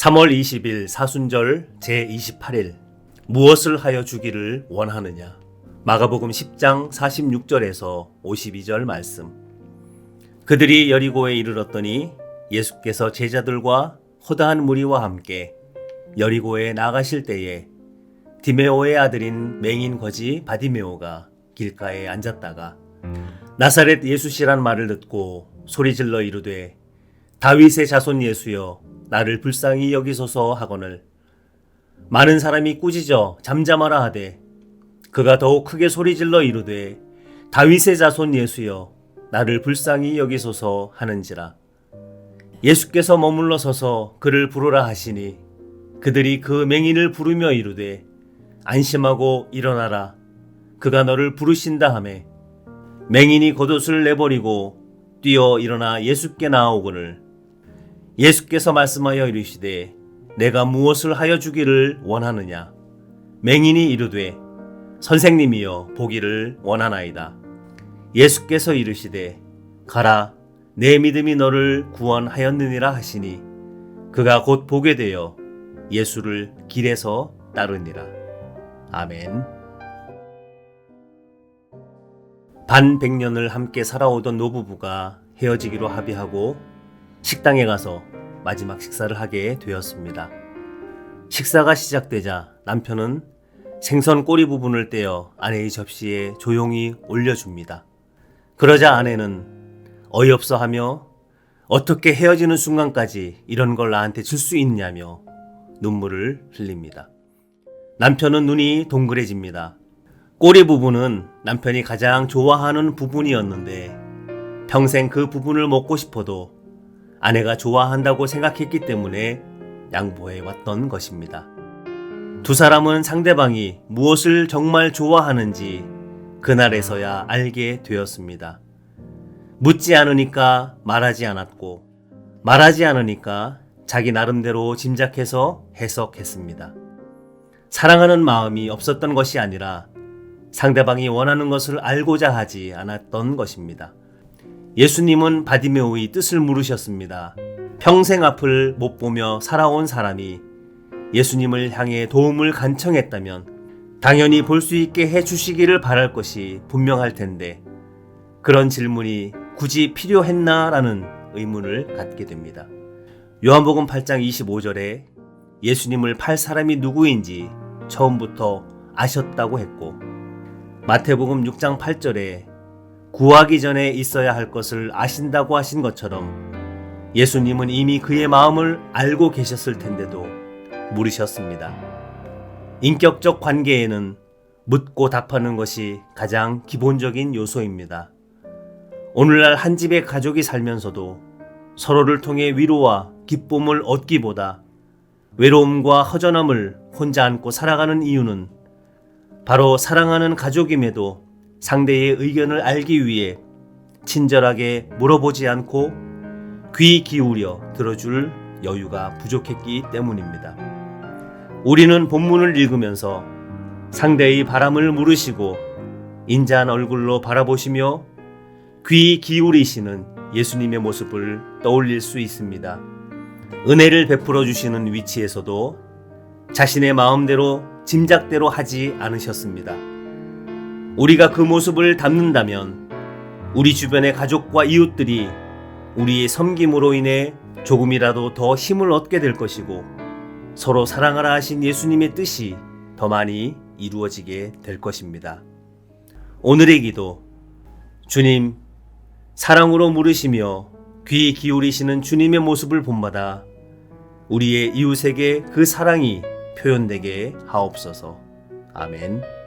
3월 20일 사순절 제28일 무엇을 하여 주기를 원하느냐? 마가복음 10장 46절에서 52절 말씀. 그들이 여리고에 이르렀더니 예수께서 제자들과 허다한 무리와 함께 여리고에 나가실 때에 디메오의 아들인 맹인 거지 바디메오가 길가에 앉았다가 나사렛 예수시란 말을 듣고 소리질러 이르되 다윗의 자손 예수여 나를 불쌍히 여기소서 하거늘. 많은 사람이 꾸짖어 잠잠하라 하되 그가 더욱 크게 소리질러 이르되 다윗의 자손 예수여 나를 불쌍히 여기소서 하는지라. 예수께서 머물러 서서 그를 부르라 하시니 그들이 그 맹인을 부르며 이르되 안심하고 일어나라. 그가 너를 부르신다 하매 맹인이 겉옷을 내버리고 뛰어 일어나 예수께 나아오거늘 예수께서 말씀하여 이르시되 내가 무엇을 하여 주기를 원하느냐? 맹인이 이르되 선생님이여 보기를 원하나이다. 예수께서 이르시되 가라 내 믿음이 너를 구원하였느니라 하시니 그가 곧 보게 되어 예수를 길에서 따르니라. 아멘. 반 백년을 함께 살아오던 노부부가 헤어지기로 합의하고 식당에 가서 마지막 식사를 하게 되었습니다. 식사가 시작되자 남편은 생선 꼬리 부분을 떼어 아내의 접시에 조용히 올려줍니다. 그러자 아내는 어이없어 하며 어떻게 헤어지는 순간까지 이런 걸 나한테 줄 수 있냐며 눈물을 흘립니다. 남편은 눈이 동그래집니다. 꼬리 부분은 남편이 가장 좋아하는 부분이었는데 평생 그 부분을 먹고 싶어도 아내가 좋아한다고 생각했기 때문에 양보해 왔던 것입니다. 두 사람은 상대방이 무엇을 정말 좋아하는지 그날에서야 알게 되었습니다. 묻지 않으니까 말하지 않았고 말하지 않으니까 자기 나름대로 짐작해서 해석했습니다. 사랑하는 마음이 없었던 것이 아니라 상대방이 원하는 것을 알고자 하지 않았던 것입니다. 예수님은 바디메오의 뜻을 물으셨습니다. 평생 앞을 못 보며 살아온 사람이 예수님을 향해 도움을 간청했다면 당연히 볼 수 있게 해 주시기를 바랄 것이 분명할 텐데 그런 질문이 굳이 필요했나 라는 의문을 갖게 됩니다. 요한복음 8장 25절에 예수님을 팔 사람이 누구인지 처음부터 아셨다고 했고 마태복음 6장 8절에 구하기 전에 있어야 할 것을 아신다고 하신 것처럼 예수님은 이미 그의 마음을 알고 계셨을 텐데도 물으셨습니다. 인격적 관계에는 묻고 답하는 것이 가장 기본적인 요소입니다. 오늘날 한 집의 가족이 살면서도 서로를 통해 위로와 기쁨을 얻기보다 외로움과 허전함을 혼자 안고 살아가는 이유는 바로 사랑하는 가족임에도 상대의 의견을 알기 위해 친절하게 물어보지 않고 귀 기울여 들어줄 여유가 부족했기 때문입니다. 우리는 본문을 읽으면서 상대의 바람을 물으시고 인자한 얼굴로 바라보시며 귀 기울이시는 예수님의 모습을 떠올릴 수 있습니다. 은혜를 베풀어 주시는 위치에서도 자신의 마음대로 짐작대로 하지 않으셨습니다. 우리가 그 모습을 담는다면 우리 주변의 가족과 이웃들이 우리의 섬김으로 인해 조금이라도 더 힘을 얻게 될 것이고 서로 사랑하라 하신 예수님의 뜻이 더 많이 이루어지게 될 것입니다. 오늘의 기도 주님 사랑으로 물으시며 귀 기울이시는 주님의 모습을 본받아 우리의 이웃에게 그 사랑이 표현되게 하옵소서. 아멘.